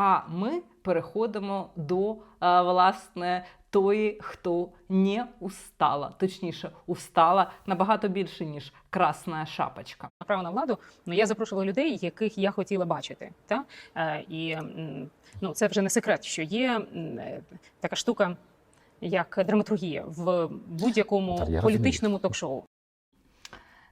А ми переходимо до власне тої, хто не устала, точніше, устала набагато більше ніж красна шапочка. право на владу, ну я запрошувала людей, яких я хотіла бачити. Та? Е, і ну, це вже не секрет, що є е, така штука, як драматургія в будь-якому політичному ток-шоу.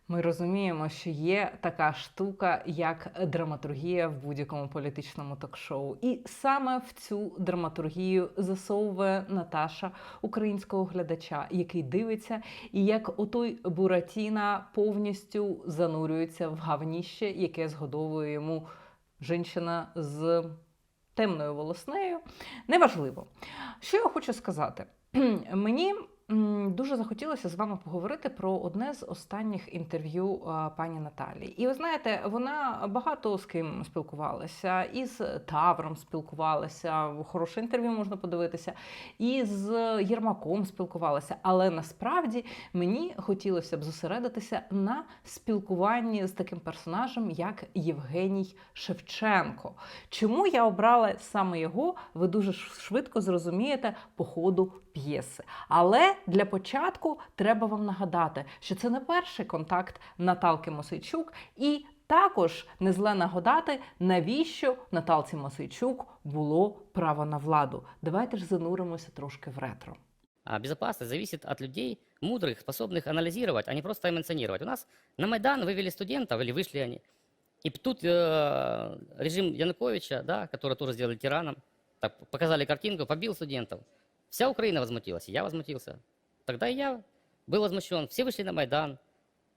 Ми розуміємо, що є така штука, як драматургія в будь-якому політичному ток-шоу. І саме в цю драматургію засовує Наташа українського глядача, який дивиться, і як отой Буратіна повністю занурюється в гавніще, яке згодовує йому жінка з темною волоснею. Неважливо. Що я хочу сказати? Мені дуже захотілося з вами поговорити про одне з останніх інтерв'ю пані Наталії. І ви знаєте, вона багато з ким спілкувалася, і з Тавром спілкувалася. Хороше інтерв'ю можна подивитися, і з Єрмаком спілкувалася. Але насправді мені хотілося б зосередитися на спілкуванні з таким персонажем, як Євгеній Шевченко. Чому я обрала саме його? Ви дуже швидко зрозумієте по ходу п'єси. Але для початку треба вам нагадати, що це не перший контакт Наталки Мосейчук, і також не зле нагадати, навіщо Наталці Мосейчук було право на владу. Давайте ж зануримося трошки в ретро. А безопасность зависит от людей, мудрых, способных анализировать, а не просто эмоционировать. У нас на Майдан вывели студентов, или вышли они. И тут э, режим Януковича, да, который тоже сделали тираном, так, показали картинку, побил студентов. Вся Украина возмутилась, и я возмутился. Тогда и я был возмущен. Все вышли на Майдан.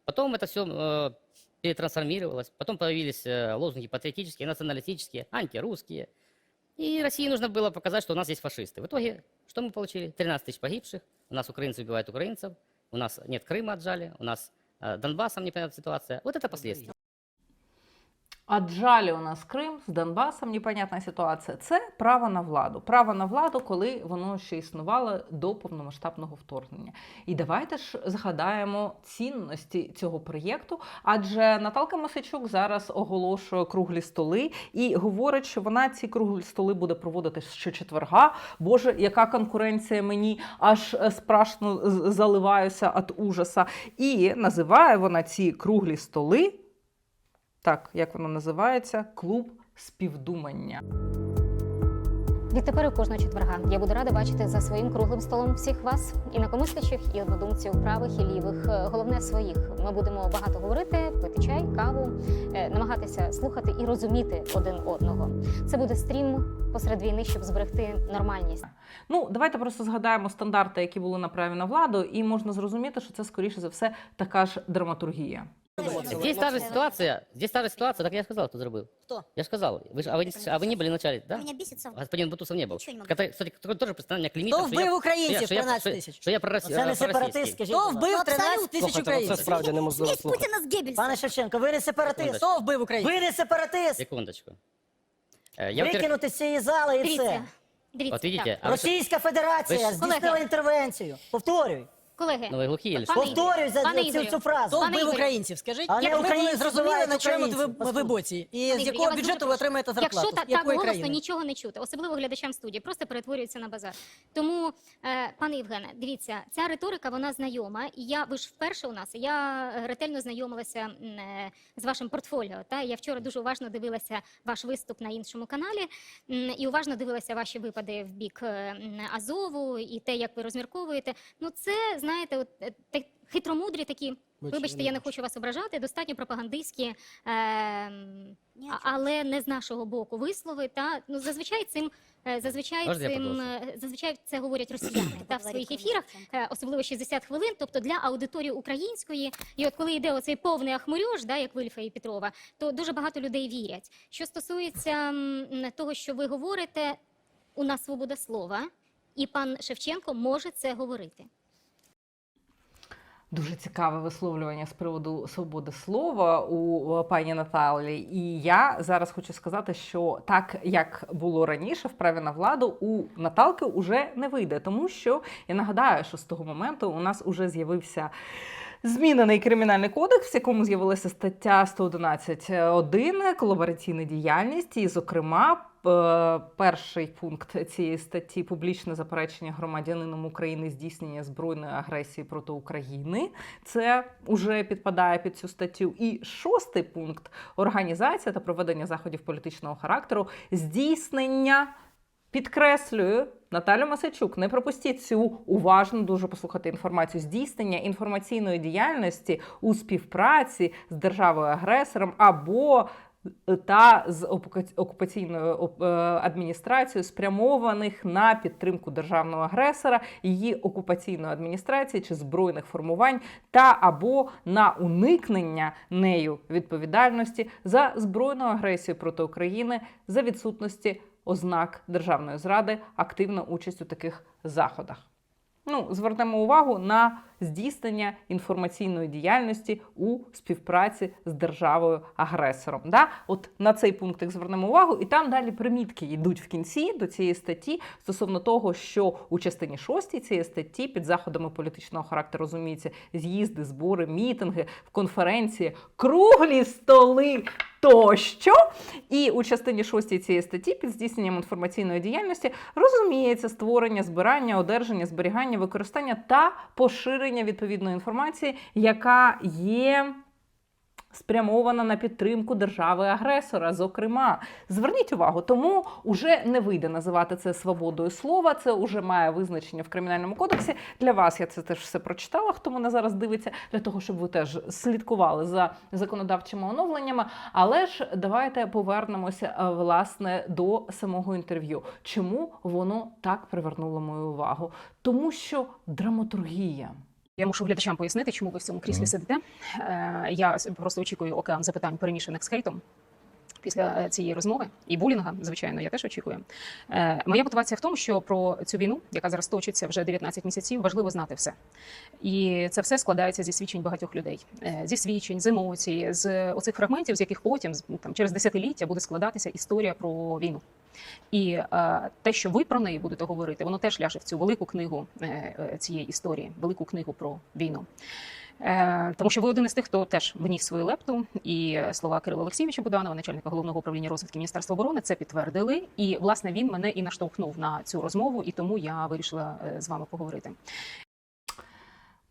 Потом это все э, перетрансформировалось. Потом появились э, лозунги патриотические, националистические, антирусские. И России нужно было показать, что у нас есть фашисты. В итоге, что мы получили? 13 тысяч погибших. У нас украинцы убивают украинцев. У нас нет Крыма отжали. У нас э, Донбассом непонятная ситуация. Вот это последствия. Отжали у нас Крим з Донбасом, непонятна ситуація. Це право на владу. Право на владу, коли воно ще існувало до повномасштабного вторгнення. І давайте ж згадаємо цінності цього проєкту. Адже Наталка Мосичук зараз оголошує круглі столи і говорить, що вона ці круглі столи буде проводити щочетверга. Боже, яка конкуренція мені аж страшно заливаюся від ужаса. І називає вона ці круглі столи так, як воно називається, клуб співдумання. Відтепер кожного четверга я буду рада бачити за своїм круглим столом всіх вас, інакомислячих, і однодумців, правих і лівих. Е, Головне своїх. Ми будемо багато говорити, пити чай, каву, е, намагатися слухати і розуміти один одного. Це буде стрім посеред війни, щоб зберегти нормальність. Ну, давайте просто згадаємо стандарти, які були на праві на владу, і можна зрозуміти, що це скоріше за все така ж драматургія. Здесь та же ситуация. Здесь та же ситуация. Так я сказал, кто зарубил. Кто? Я же сказал. Вы же, а, вы не, а вы не были в начале, да? Меня бесится. Господин Бутусов не был. Ничего не могу. Который, кстати, который тоже постоянно меня клеймит. Хто что я- вбив українців що я- 13 що- тисяч? Що я про Це не сепаратист, скажіть. Хто будь ласка. вбив 13 тисяч Слухайте, ну, це українців? справді неможливо Смесь слухати. Путина с Геббельсом. Пане Шевченко, ви не сепаратист. Секундочку. Хто вбив українців? Ви не сепаратист. Секундочку. Э, Я, во-первых, Викинути з цієї зали і Дивіться, це. дивіться, вот видите, так. а вы, что- Російська Федерація Ви ж- здійснила Колеги. інтервенцію. Повторюй. колеги. ну вы глухие? Пане Повторюй за Пане цю, Ігорю. цю фразу. Хто Пане вбив Ігорю. українців? Скажіть, А не як ми були зрозуміли, вбивають на чому ви, українців. ви, ви боці? І Пане з Ігорю, якого бюджету ви отримаєте зарплату? Якщо так, якої так голосно країни? нічого не чути, особливо глядачам студії, просто перетворюється на базар. Тому, е, пане Євгене, дивіться, ця риторика вона знайома, і я ви ж вперше у нас. Я е, ретельно знайомилася м, е, з вашим портфоліо. Та я вчора дуже уважно дивилася ваш виступ на іншому каналі м, і уважно дивилася ваші випади в бік е, м, Азову і те, як ви розмірковуєте. Ну, це знаєте, от е, так. Хитромудрі такі, вибачте, я не хочу вас ображати, достатньо пропагандистські, а- але не з нашого боку вислови. Та ну зазвичай цим е, зазвичай Можна цим е, зазвичай це говорять росіяни та в своїх ефірах, е, особливо 60 хвилин. Тобто для аудиторії української, і от коли йде оцей повний ахмурьож, да, як Вильфа і Петрова, то дуже багато людей вірять. Що стосується м, того, що ви говорите, у нас свобода слова, і пан Шевченко може це говорити. Дуже цікаве висловлювання з приводу свободи слова у е, пані Наталі. І я зараз хочу сказати, що так як було раніше в праві на владу, у Наталки вже не вийде, тому що я нагадаю, що з того моменту у нас вже з'явився Змінений кримінальний кодекс, в якому з'явилася стаття 111.1 колабораційна діяльність, і, зокрема, перший пункт цієї статті публічне заперечення громадянином України здійснення збройної агресії проти України. Це вже підпадає під цю статтю. І шостий пункт організація та проведення заходів політичного характеру, здійснення. Підкреслюю, Наталю Масачук, не пропустіть цю уважно дуже послухати інформацію. Здійснення інформаційної діяльності у співпраці з державою-агресором або та з окупаційною е, адміністрацією, спрямованих на підтримку державного агресора, її окупаційної адміністрації чи збройних формувань, та або на уникнення нею відповідальності за збройну агресію проти України за відсутності ознак державної зради, активна участь у таких заходах. Ну, звернемо увагу на здійснення інформаційної діяльності у співпраці з державою-агресором. Да? От на цей пункт звернемо увагу, і там далі примітки йдуть в кінці до цієї статті стосовно того, що у частині 6 цієї статті під заходами політичного характеру розуміється з'їзди, збори, мітинги, конференції, круглі столи тощо. І у частині 6 цієї статті під здійсненням інформаційної діяльності розуміється створення, збирання, одержання, зберігання, використання та поширення відповідної інформації, яка є. Спрямована на підтримку держави-агресора, зокрема, зверніть увагу, тому вже не вийде називати це свободою слова. Це вже має визначення в кримінальному кодексі. Для вас я це теж все прочитала. Хто мене зараз дивиться, для того, щоб ви теж слідкували за законодавчими оновленнями. Але ж давайте повернемося е, власне до самого інтерв'ю. Чому воно так привернуло мою увагу? Тому що драматургія. Я мушу глядачам пояснити, чому ви в цьому кріслі сидите. Е, Я просто очікую океан запитань, перемішаних з хейтом. Після е, цієї розмови і булінга, звичайно, я теж очікую. Е, моя мотивація в тому, що про цю війну, яка зараз точиться вже 19 місяців, важливо знати все. І це все складається зі свідчень багатьох людей, Е, зі свідчень, з емоцій, з оцих фрагментів, з яких потім там через десятиліття буде складатися історія про війну. І е, те, що ви про неї будете говорити, воно теж ляже в цю велику книгу е, цієї історії, велику книгу про війну. Е, тому що ви один із тих, хто теж вніс свою лепту, і слова Кирила Олексійовича Буданова, начальника головного управління розвитку Міністерства оборони, це підтвердили. І власне він мене і наштовхнув на цю розмову, і тому я вирішила е, з вами поговорити.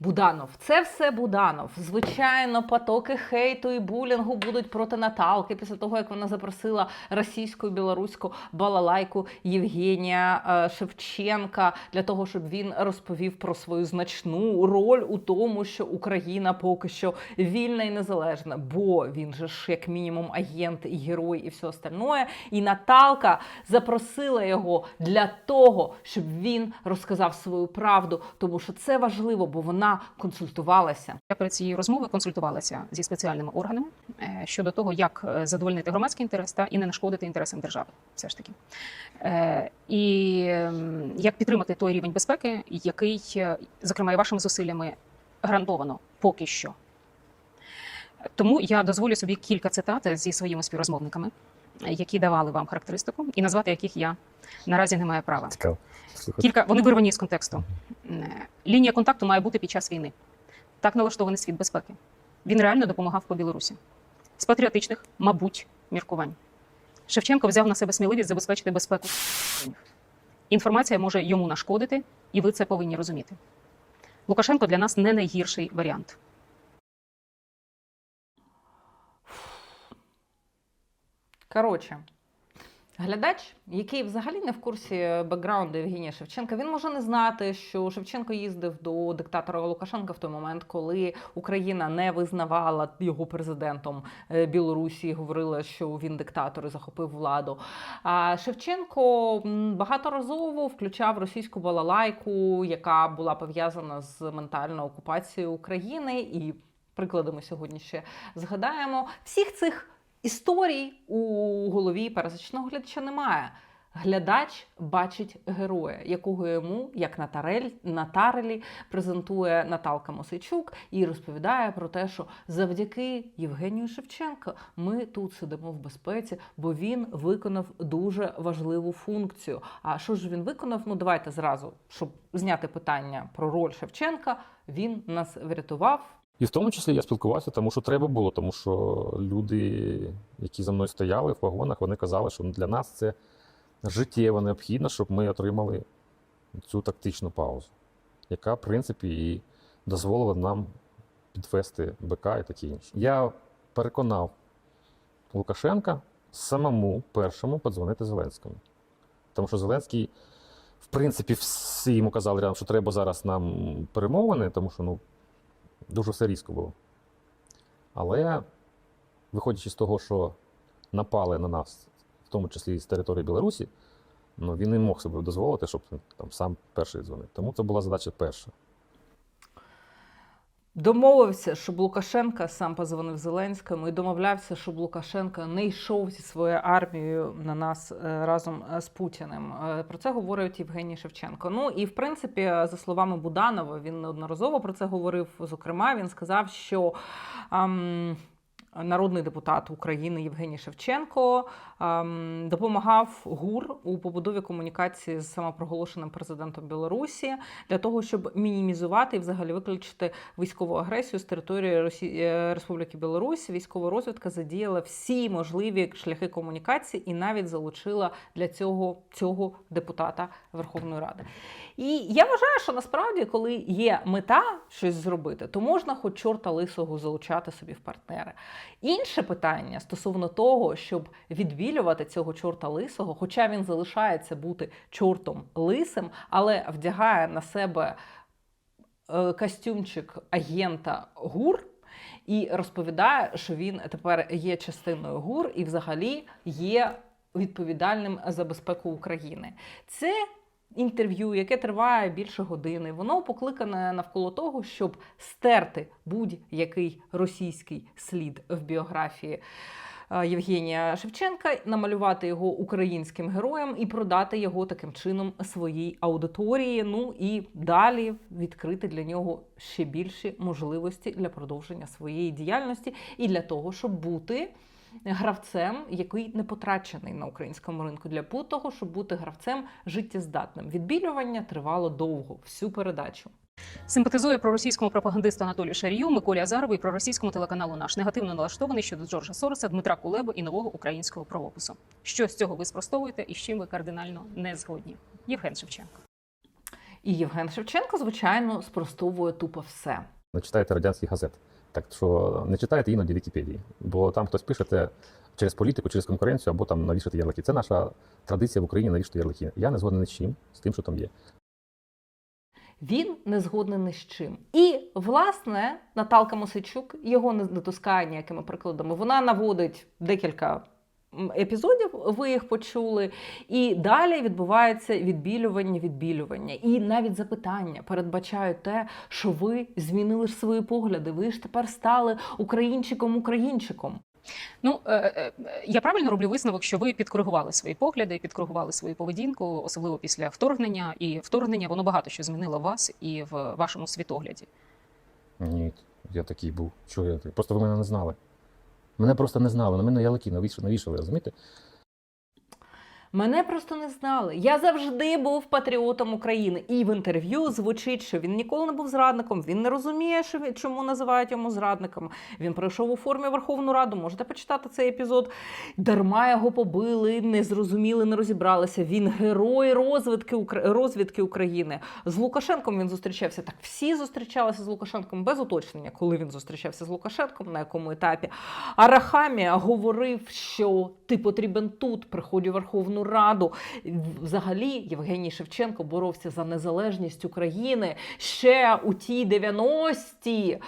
Буданов, це все Буданов. Звичайно, потоки хейту і булінгу будуть проти Наталки після того, як вона запросила російську білоруську балалайку Євгенія е, Шевченка для того, щоб він розповів про свою значну роль у тому, що Україна поки що вільна і незалежна, бо він же ж як мінімум агент і герой, і все остальное. І Наталка запросила його для того, щоб він розказав свою правду, тому що це важливо, бо вона консультувалася. Я перед цією розмовою консультувалася зі спеціальними органами е, щодо того, як е, задовольнити громадський інтерес та і не нашкодити інтересам держави, все ж таки. Е, І як підтримати той рівень безпеки, який, зокрема, і вашими зусиллями гарантовано поки що. Тому я дозволю собі кілька цитат зі своїми співрозмовниками, які давали вам характеристику, і назвати яких я наразі не маю права. Цікаво. Кілька вони вирвані з контексту. Е, Лінія контакту має бути під час війни. Так налаштований світ безпеки. Він реально допомагав по Білорусі. З патріотичних, мабуть, міркувань. Шевченко взяв на себе сміливість забезпечити безпеку. Інформація може йому нашкодити, і ви це повинні розуміти. Лукашенко для нас не найгірший варіант. Коротше, глядач, який взагалі не в курсі бекграунду Євгенія Шевченка, він може не знати, що Шевченко їздив до диктатора Лукашенка в той момент, коли Україна не визнавала його президентом е, Білорусі, говорила, що він диктатор і захопив владу. А Шевченко багаторазово включав російську балалайку, яка була пов'язана з ментальною окупацією України і. Приклади ми сьогодні ще згадаємо. Всіх цих історій у голові пересічного глядача немає. Глядач бачить героя, якого йому, як на тарель, на тарелі, презентує Наталка Мосичук і розповідає про те, що завдяки Євгенію Шевченка ми тут сидимо в безпеці, бо він виконав дуже важливу функцію. А що ж він виконав? Ну давайте зразу, щоб зняти питання про роль Шевченка. Він нас врятував І в тому числі я спілкувався, тому що треба було, тому що люди, які за мною стояли в вагонах, вони казали, що для нас це життєво необхідно, щоб ми отримали цю тактичну паузу, яка, в принципі, і дозволила нам підвести БК і таке інше. Я переконав Лукашенка самому першому подзвонити Зеленському. Тому що Зеленський, в принципі, всі йому казали що треба зараз нам перемовини, тому що ну, дуже все різко було. Але, виходячи з того, що напали на нас, в тому числі з території Білорусі, ну, він не мог собі дозволити, щоб там сам перший дзвонив. Тому це була задача перша. Домовився, щоб Лукашенка сам позвонив Зеленському і домовлявся, щоб Лукашенко не йшов зі своєю армією на нас е, разом е, з Путіним. Е, Про це говорить Євгеній Шевченко. Ну і в принципі, за словами Буданова, він неодноразово про це говорив. Зокрема, він сказав, що. ам, Народний депутат України Євгеній Шевченко допомагав ГУР у побудові комунікації з самопроголошеним президентом Білорусі для того, щоб мінімізувати і взагалі виключити військову агресію з території Росі... е, Республіки Білорусь. Військова розвідка задіяла всі можливі шляхи комунікації і навіть залучила для цього цього депутата Верховної Ради. І я вважаю, що насправді, коли є мета щось зробити, то можна хоч чорта лисого залучати собі в партнери. Інше питання стосовно того, щоб відбілювати цього чорта лисого, хоча він залишається бути чортом лисим, але вдягає на себе е, костюмчик агента ГУР. І розповідає, що він тепер є частиною ГУР і взагалі є відповідальним за безпеку України. Це інтерв'ю, яке триває більше години, воно покликане навколо того, щоб стерти будь-який російський слід в біографії. Е, Євгенія Шевченка, намалювати його українським героєм і продати його таким чином своїй аудиторії. Ну і далі відкрити для нього ще більші можливості для продовження своєї діяльності і для того, щоб бути гравцем, який не потрачений на українському ринку, для того, щоб бути гравцем життєздатним. Відбілювання тривало довго, всю передачу. Симпатизує проросійському пропагандисту Анатолію Шарію, Миколі Азарову і проросійському телеканалу наш негативно налаштований щодо Джорджа Сороса, Дмитра Кулеби і нового українського правопису. Що з цього ви спростовуєте і з чим ви кардинально не згодні? Євген Шевченко. І Євген Шевченко, звичайно, спростовує тупо все. Не читайте радянські газети. Так що не читайте іноді Вікіпедії, бо там хтось пише це через політику, через конкуренцію або там навішати ярлики. Це наша традиція в Україні навішати ярлики. Я не згоден з чим, з тим, що там є. Він не згодний ні з чим. І, власне, Наталка Мосичук його не дотискає ніякими прикладами. Вона наводить декілька епізодів, ви їх почули, і далі відбувається відбілювання, відбілювання. І навіть запитання передбачають те, що ви змінили свої погляди. Ви ж тепер стали українчиком, українчиком. Ну е, е, я правильно роблю висновок, що ви підкоригували свої погляди, підкоригували свою поведінку, особливо після вторгнення. І вторгнення воно багато що змінило вас і в вашому світогляді. Ні, я такий був. Чого я такий? Просто ви мене не знали. Мене просто не знали, на мене ялики навішали, розумієте? Мене просто не знали. Я завжди був патріотом України. І в інтерв'ю звучить, що він ніколи не був зрадником. Він не розуміє, що він, чому називають йому зрадником. Він прийшов у формі Верховну Раду. Можете почитати цей епізод. Дарма його побили, не зрозуміли, не розібралися. Він герой розвідки, розвідки України. З Лукашенком він зустрічався. Так всі зустрічалися з Лукашенком без уточнення, коли він зустрічався з Лукашенком, на якому етапі. Арахамія говорив, що ти потрібен тут, приходь у Верховну Раду. Взагалі, Євгеній Шевченко боровся за незалежність України ще у ті 90-ті.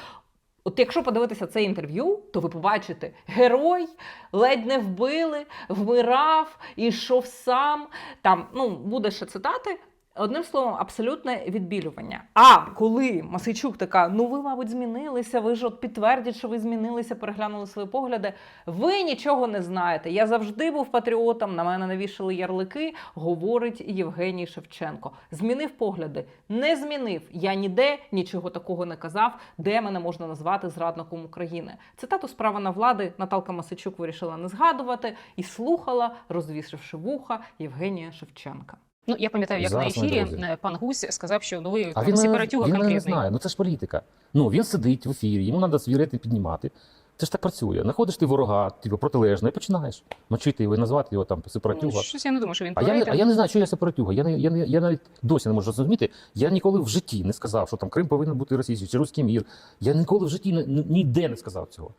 От якщо подивитися це інтерв'ю, то ви побачите герой, ледь не вбили, вмирав, ішов сам. Там ну буде ще цитати. Одним словом, абсолютне відбілювання. А коли Масичук така, ну ви, мабуть, змінилися, ви ж от підтвердіть, що ви змінилися, переглянули свої погляди. Ви нічого не знаєте. Я завжди був патріотом, на мене навішали ярлики, говорить Євгеній Шевченко. Змінив погляди, не змінив. Я ніде нічого такого не казав, де мене можна назвати зрадником України. Цитату справа на влади Наталка Масичук вирішила не згадувати і слухала, розвісивши вуха Євгенія Шевченка. Ну я пам'ятаю, як Зараз на ефірі друзі. е, пан Гусь сказав, що ну ви А він, сепаратюга він мене не конкретний. знає. Ну це ж політика. Ну він сидить в ефірі, йому треба свій рейтинг піднімати. Це ж так працює. Знаходиш ти ворога, типу, протилежно, і починаєш мочити його і назвати його там Ну, сепаратюга. щось я не думаю, що він А я, а я не знаю, що я сепаратюга. Я, не, я, не, я навіть досі не можу зрозуміти. Я ніколи в житті не сказав, що там Крим повинен бути російський чи руський мір. Я ніколи в житті не- ніде не сказав цього.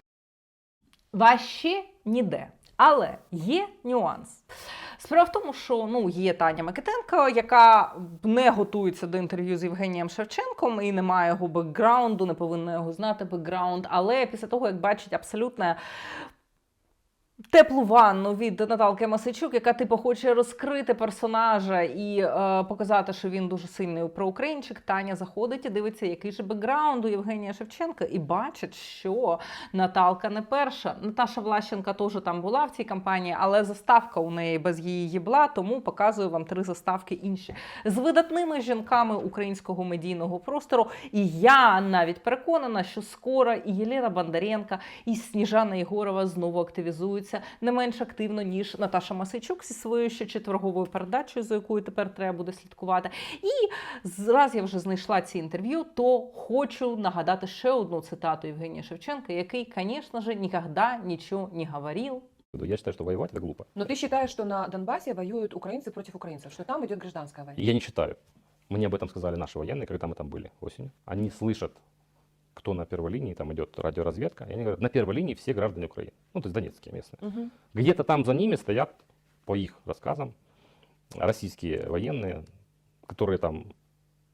Ваще ніде. Але є нюанс. Справа в тому, що ну є Таня Микитенко, яка не готується до інтерв'ю з Євгенієм Шевченком і не має його бекграунду, не повинна його знати бекграунд. Але після того, як бачить абсолютне теплу ванну від Наталки Масичук, яка типу хоче розкрити персонажа і е, показати, що він дуже сильний проукраїнчик. Таня заходить і дивиться, який же бекграунд у Євгенія Шевченка, і бачить, що Наталка не перша. Наташа Влащенка теж там була в цій кампанії, але заставка у неї без її їбла, тому показую вам три заставки інші з видатними жінками українського медійного простору. І я навіть переконана, що скоро і Єлена Бондаренка, і Сніжана Єгорова знову активізуються не менш активно, ніж Наташа Масичук зі своєю ще четверговою передачею, за якою тепер треба буде слідкувати. І раз я вже знайшла ці інтерв'ю, то хочу нагадати ще одну цитату Євгенія Шевченка, який, звісно ж, ніколи нічого не говорив. Я считаю, что воевать это глупо. Но ты считаешь, что на Донбассе воюют украинцы против украинцев, что там идет гражданская война? Я не считаю. Мне об этом сказали наши военные, когда мы там были осенью. Они слышат, кто на первой линии, там идет радиоразведка, и они говорят, на первой линии все граждане Украины. Ну, то есть донецкие местные. Мгм. Где-то там за ними стоят, по их рассказам, российские военные, которые там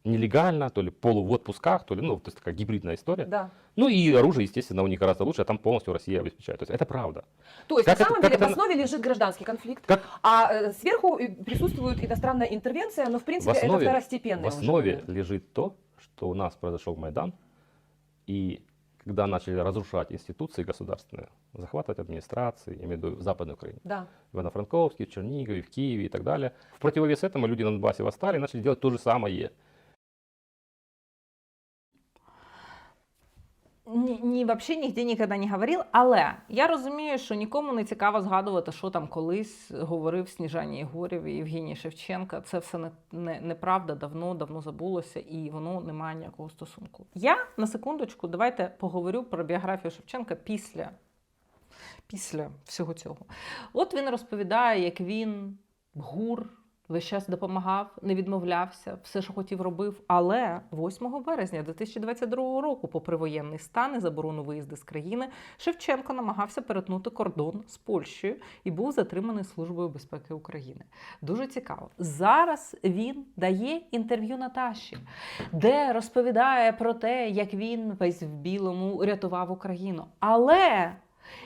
нелегально, то ли полу в отпусках, то ли, ну, то есть такая гибридная история. Да. Ну и оружие, естественно, у них гораздо лучше, а там полностью Россия обеспечает. То есть это правда. То есть Как на это- самом как деле это- в основе лежит гражданский конфликт, Как а э, сверху э, присутствует иностранная интервенция, но в принципе в основе, это второстепенная. в уже основе момент. лежит то, что у нас произошел Майдан, и когда начали разрушать институции государственные, захватывать администрации, я имею в виду в Западной Украине, Да. в Ивано-Франковске, в Чернигове, в Киеве и так далее. В противовес этому люди на Донбассе восстали и начали делать то же самое. Ні, ні, взагалі ніде ніколи не говорив. Але я розумію, що нікому не цікаво згадувати, що там колись говорив Сніжані Єгорів і Євгеній Шевченка. Це все не, не, неправда, давно, давно забулося, і воно не має ніякого стосунку. Я на секундочку, давайте поговорю про біографію Шевченка після, після всього цього. От він розповідає, як він гур. Весь час допомагав, не відмовлявся, все, що хотів, робив. Але 8 березня 2022 року, попри воєнний стан і заборону виїзду з країни, Шевченко намагався перетнути кордон з Польщею і був затриманий Службою безпеки України. Дуже цікаво. Зараз він дає інтерв'ю Наташі, де розповідає про те, як він весь в білому рятував Україну. Але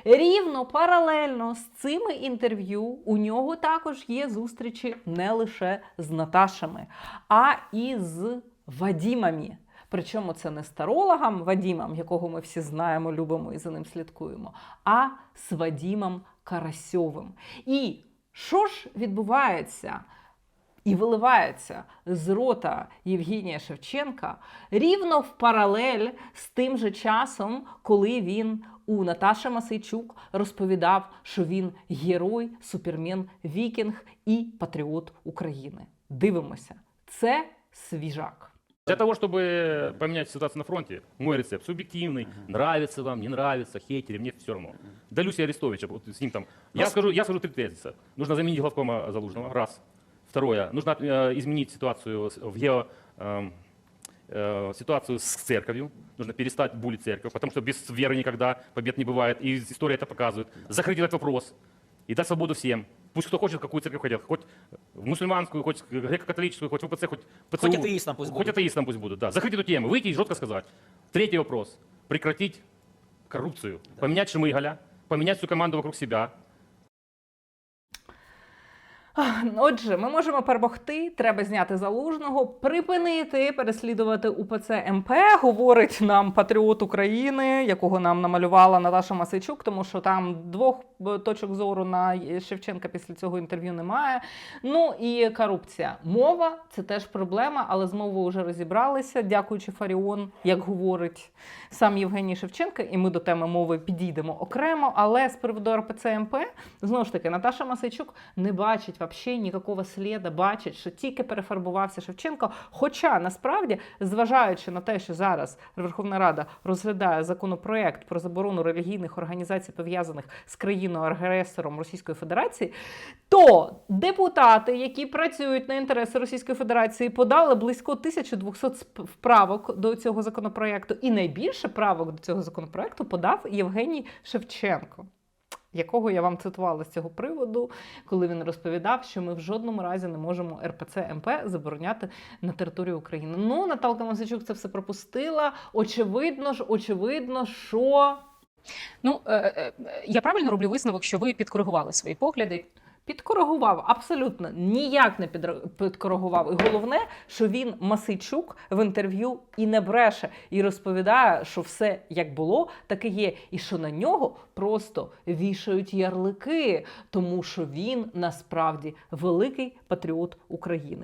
Рівно паралельно з цими інтерв'ю у нього також є зустрічі не лише з Наташами, а і з Вадімами. Причому це не старологом Вадімом, якого ми всі знаємо, любимо і за ним слідкуємо, а з Вадімом Карасьовим. І що ж відбувається? І виливається з рота Євгенія Шевченка рівно в паралель з тим же часом, коли він у Наташі Масейчук розповідав, що він герой, супермен, вікінг і патріот України. Дивимося, це свіжак. Для того, чтобы поменять ситуацию на фронте, мой рецепт субъективный, нравится вам, не нравится, хейтеры, мне все равно. До Люси Арестовича, вот с ним там. Я скажу, я скажу три тезиса. Нужно заменить главкома Залужного, раз. Второе, нужно э, изменить ситуацию в гео, эм, э, ситуацию с церковью. Нужно перестать булить церковь, потому что без веры никогда побед не бывает, и история это показывает. Закрыть этот вопрос и дать свободу всем. Пусть кто хочет, какую церковь хотят, хоть в мусульманскую, хоть греко-католическую, хоть в УПЦ, хоть ПЦУ. Хоть атеистом пусть Хоть будут. атеистом пусть будут, да. Закрыть эту тему, выйти и жестко сказать. Третий вопрос. Прекратить коррупцию. Поменять Шмыгаля, поменять всю команду вокруг себя. Отже, ми можемо перемогти, треба зняти залужного, припинити переслідувати УПЦ МП, говорить нам патріот України, якого нам намалювала Наташа Масичук, тому що там двох е, точок зору на Шевченка після цього інтерв'ю немає. Ну і корупція. Мова це теж проблема, але з мовою вже розібралися, дякуючи Фаріон, як говорить сам Євгеній Шевченко, і ми до теми мови підійдемо окремо. Але з приводу РПЦ МП, знову ж таки, Наташа Масичук не бачить взагалі ніякого сліда, бачать, що тільки перефарбувався Шевченко. Хоча насправді, зважаючи на те, що зараз Верховна Рада розглядає законопроект про заборону релігійних організацій, пов'язаних з країною агресором Російської Федерації, то депутати, які працюють на інтереси Російської Федерації, подали близько 1200 сп- вправок до цього законопроекту, і найбільше правок до цього законопроекту подав Євгеній Шевченко. Якого я вам цитувала з цього приводу, коли він розповідав, що ми в жодному разі не можемо РПЦ МП забороняти на території України. Ну, Наталка Мосичук це все пропустила. Очевидно ж, очевидно, що Ну е, е, я правильно роблю висновок, що ви підкоригували свої погляди. Підкоригував абсолютно ніяк не підкоригував. І головне, що він Масичук в інтерв'ю і не бреше, і розповідає, що все як було, так і є, і що на нього просто вішають ярлики, тому що він насправді великий патріот України.